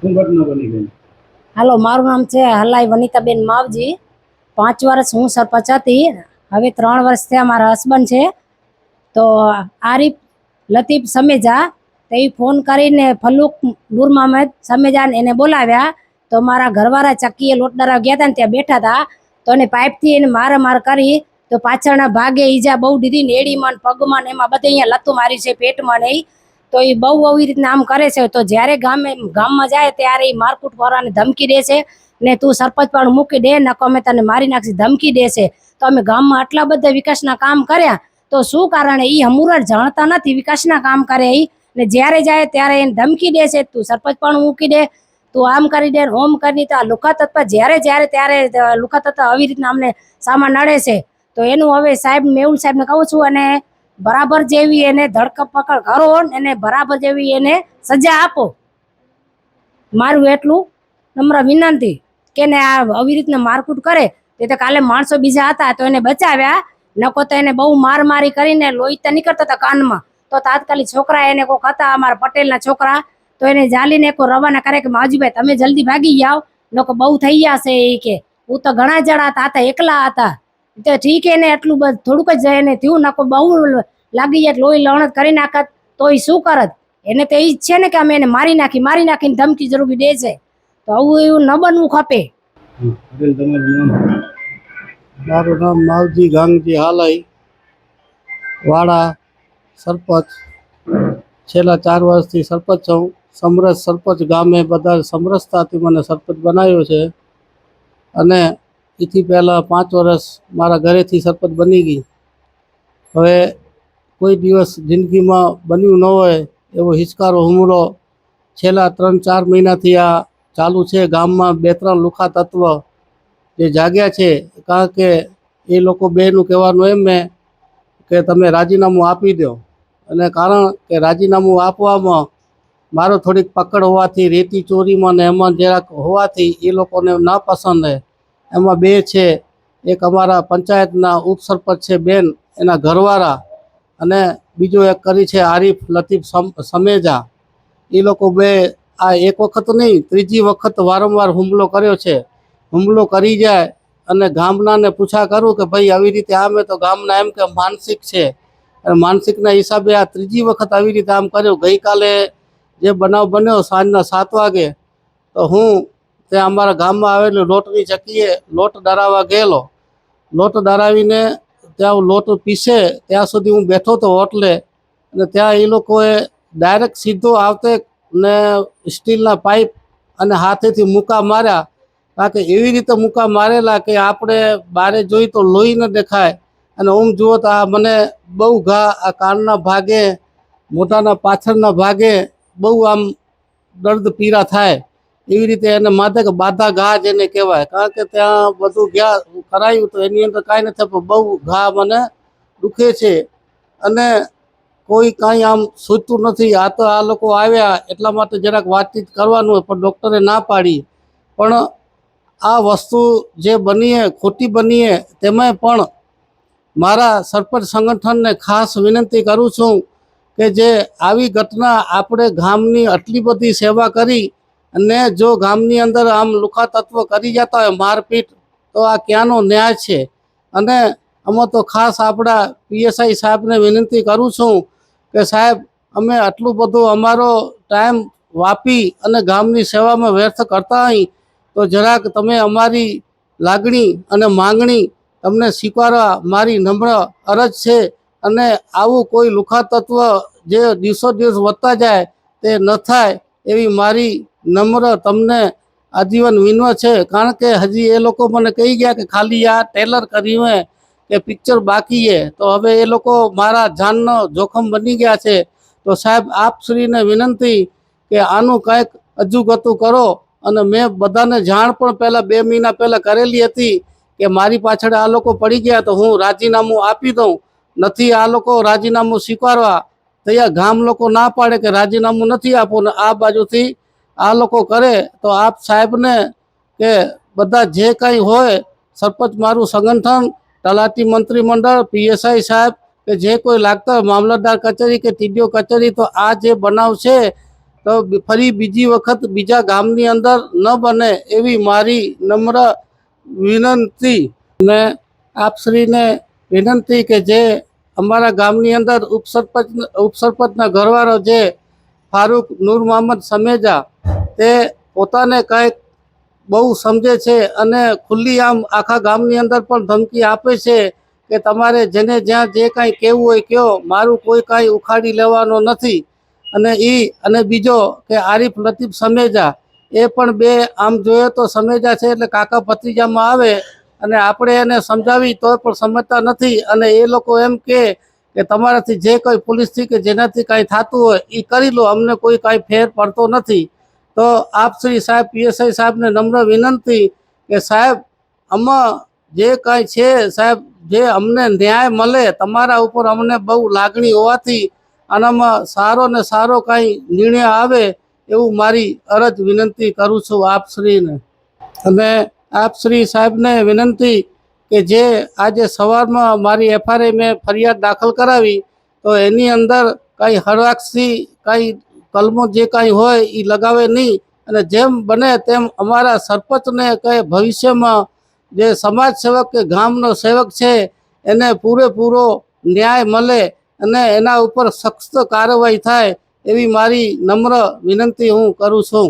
શું હાલો, મારું નામ છે હલાઈ વનિતાબેન માવજી. પાંચ વર્ષ હું સરપંચ હતી. હવે ત્રણ વર્ષ થયા મારા હસબન્ડ છે. તો આરીફ, લતીફ, સમેજા, તે ફોન કરીને ફલુક નૂર મહમદ સમેજાને એને બોલાવ્યા. તો મારા ઘરવાળા ચક્કીએ લોટડારા ગયા હતા ને ત્યાં બેઠા હતા તો એને પાઇપથી એને માર માર કરી. તો પાછળના ભાગે ઈજા બહુ દીધી ને એડીમાં પગમાં એમાં બધે અહીંયા લતું મારી છે પેટમાં ને ઈ. તો એ બહુ આવી રીતના આમ કરે છે. તો જ્યારે ગામે ગામમાં જાય ત્યારે એ મારકુટ કરવાની ધમકી દે છે ને તું સરપંચ પણ મૂકી દે નકો અમે તને મારી નાખી ધમકી દે છે. તો અમે ગામમાં આટલા બધા વિકાસના કામ કર્યા તો શું કારણે એ હમુરા જાણતા નથી વિકાસના કામ કરે એ ને જ્યારે જાય ત્યારે એને ધમકી દે છે, તું સરપંચ પણ મૂકી દે, તું આમ કરી દે હોમ કરી તો આ લુખા તત્વ જ્યારે જ્યારે ત્યારે લુખા તત્વ આવી રીતના અમને સામાન નડે છે. તો એનું હવે સાહેબ મેહુલ સાહેબને કહું છું અને બરાબર જેવી એને ધરપકડ કરો ને એને બરાબર જેવી એને સજા આપો. મારું એટલું નમ્ર વિનંતી કે ને આ આવી રીતના મારકૂટ કરે. તે તો કાલે માણસો બીજા હતા તો એને બચાવ્યા. નકો તો એને બહુ માર મારી કરીને લોહી તો નીકળતા હતા કાનમાં. તો તાત્કાલિક છોકરા એને કોક હતા, અમારા પટેલના છોકરા. તો એને જાલીને કોઈ રવાના કરે કે માવજીભાઈ, તમે જલ્દી ભાગી જાઓ. લોકો બહુ થઈ ગયા છે એ કે. હું તો ઘણા જણા હતા, એકલા હતા. તો ઠીક એને એટલું બધું, થોડુંક જ એને થયું. નકો બહુ લાગી જાય લોહી લણત કરી નાખત તો એ શું કરત? એને તો એ જ છે ને કે અમે એને મારી નાખી મારી નાખીને ધમકી જરૂરી દે છે. તો આવું એવું ન બનવું ખપે. મારું નામ માવજી ગાંગજી હાલાઈ વાડા સરપંચ. છેલ્લા ચાર વર્ષથી સરપંચ છું. સમરસ સરપંચ ગામે બધા સમરસતાથી મને સરપંચ બનાવ્યો છે. અને એથી પહેલાં પાંચ વર્ષ મારા ઘરેથી સરપંચ બની ગઈ. હવે કોઈ દિવસ જિંદગીમાં બન્યું ન હોય એવો હિચકારો હુમલો છેલ્લા ત્રણ ચાર મહિનાથી આ ચાલુ છે. ગામમાં બે ત્રણ લુખા તત્વ જે જાગ્યા છે, કારણ કે એ લોકો બેનું કહેવાનું એમ મેં કે તમે રાજીનામું આપી દો. અને કારણ કે રાજીનામું આપવામાં મારો થોડીક પકડ હોવાથી, રેતી ચોરીમાં ને એમાં જરાક હોવાથી એ લોકોને ના પસંદ હે એમાં બે છે, એક અમારા પંચાયતના ઉપસરપંચ છે બેન, એના ઘરવાળા. અને બીજો એક કરી છે આરીફ, લતીફ સમેજા. એ લોકો બે આ એક વખત નહીં, ત્રીજી વખત વારંવાર હુમલો કર્યો છે. હુમલો કરી જાય અને ગામનાને પૂછા કરું કે ભાઈ આવી રીતે આમે તો ગામના એમ કે માનસિક છે. અને માનસિકના હિસાબે આ ત્રીજી વખત આવી રીતે આમ કર્યું. ગઈકાલે જે બનાવ બન્યો સાંજના સાત વાગે, તો હું ત્યાં અમારા ગામમાં આવેલું લોટની ચકીએ લોટ ડરાવવા ગયેલો. લોટ દરાવીને ત્યાં લોટ પીસે, ત્યાં સુધી હું બેઠો હતો હોટલે અને ત્યાં એ લોકોએ ડાયરેક્ટ સીધો આવતે ને સ્ટીલના પાઇપ અને હાથેથી મૂકા માર્યા. કારણ કે એવી રીતે મૂકા મારેલા કે આપણે બારે જોઈ તો લોહી ન દેખાય. અને ઓમ જુઓ તો આ મને બહુ ઘા, આ કાનના ભાગે મોટાના પાછળના ભાગે બહુ આમ દર્દ પીડા થાય. એવી રીતે એને માથે કે બાધા ઘા જેને કહેવાય. કારણ કે ત્યાં બધું ગયા કરાયું તો એની અંદર કાંઈ નથી, પણ બહુ ઘા મને દુખે છે. અને કોઈ કાંઈ આમ સૂચતું નથી. આ તો આ લોકો આવ્યા એટલા માટે જરાક વાતચીત કરવાનું હોય, પણ ડૉક્ટરે ના પાડી. પણ આ વસ્તુ જે બનીએ ખોટી બનીએ તેમાં પણ મારા સરપંચ સંગઠનને ખાસ વિનંતી કરું છું કે જે આવી ઘટના આપણે ગામની આટલી બધી સેવા કરી અને જો ગામની અંદર આમ લુખા તત્વ કરી જતા હોય મારપીટ, તો આ ક્યાંનો ન્યાય છે? અને આમાં તો ખાસ આપણા પીએસઆઈ સાહેબને વિનંતી કરું છું કે સાહેબ, અમે આટલું બધું અમારો ટાઈમ વાપી અને ગામની સેવામાં વ્યર્થ કરતા હોય તો જરાક તમે અમારી લાગણી અને માંગણી તમને સ્વીકારવા મારી નમ્ર અરજ છે અને આવું કોઈ લુખા તત્વ જે દિવસો દિવસ વધતા જાય તે ન થાય એવી મારી નમ્ર તમને આજીવન વિનવ છે. કારણ કે હજી એ લોકો મને કહી ગયા કે ખાલી આ ટેલર કર્યું હે કે પિક્ચર બાકી હે તો હવે એ લોકો મારા જાનનો જોખમ બની ગયા છે. તો સાહેબ, આપ શ્રીને વિનંતી કે આનું કંઈક અજુગતું કરો. અને મેં બધાને જાણ પણ પહેલાં બે મહિના પહેલાં કરેલી હતી કે મારી પાછળ આ લોકો પડી ગયા તો હું રાજીનામું આપી દઉં. નથી આ લોકો રાજીનામું સ્વીકારવા. તૈયાર ગામ લોકો ના પાડે કે રાજીનામું નથી આપવું. ને આ બાજુથી આ લોકો કરે તો આપ સાહેબને કે બધા જે કંઈ હોય, સરપંચ મારું સંગઠન, તલાટી મંત્રીમંડળ પીએસઆઈ સાહેબ કે જે કોઈ લાગતા હોય, મામલતદાર કચેરી કે ટીડીઓ કચેરી, તો આ જે બનાવ છે તો ફરી બીજી વખત બીજા ગામની અંદર ન બને એવી મારી નમ્ર વિનંતી ને આપશ્રીને વિનંતી કે જે અમારા ગામની અંદર ઉપસરપંચ, ઉપસરપંચના ઘરવાળો જે ફારૂક નૂર મોહમ્મદ સમેજા તે પોતાને કંઈક બહુ સમજે છે અને ખુલ્લી આમ આખા ગામની અંદર પણ ધમકી આપે છે કે તમારે જેને જ્યાં જે કાંઈ કહેવું હોય કહો મારું કોઈ કાંઈ ઉખાડી લેવાનો નથી. અને એ અને બીજો કે આરીફ લતીફ સમેજા, એ પણ બે આમ જોઈએ તો સમેજા છે એટલે કાકા ભત્રીજામાં આવે અને આપણે એને સમજાવી તોય પણ સમજતા નથી. અને એ લોકો એમ કે તમારાથી જે કંઈ પોલીસથી કે જેનાથી કાંઈ થતું હોય એ કરી લો, અમને કોઈ કાંઈ ફેર પડતો નથી. તો આપ શ્રી સાહેબ, પીએસઆઈ સાહેબને નમ્ર વિનંતી કે સાહેબ આમાં જે કાંઈ છે સાહેબ, જે અમને ન્યાય મળે તમારા ઉપર અમને બહુ લાગણી હોવાથી આનામાં સારો ને સારો કાંઈ નિર્ણય આવે એવું મારી અરજ વિનંતી કરું છું આપ શ્રીને. અને આપ શ્રી સાહેબને વિનંતી કે જે આજે સવારમાં મારી એફઆરઆઈ મેં ફરિયાદ દાખલ કરાવી, તો એની અંદર કાંઈ હરવાક્ષી કાંઈ કલમો જે કાંઈ હોય એ લગાવે નહીં. અને જેમ બને તેમ અમારા સરપંચને કહે ભવિષ્યમાં જે સમાજ સેવક કે ગામનો સેવક છે, એને પૂરેપૂરો ન્યાય મળે અને એના ઉપર સખ્ત કાર્યવાહી થાય એવી મારી નમ્ર વિનંતી હું કરું છું.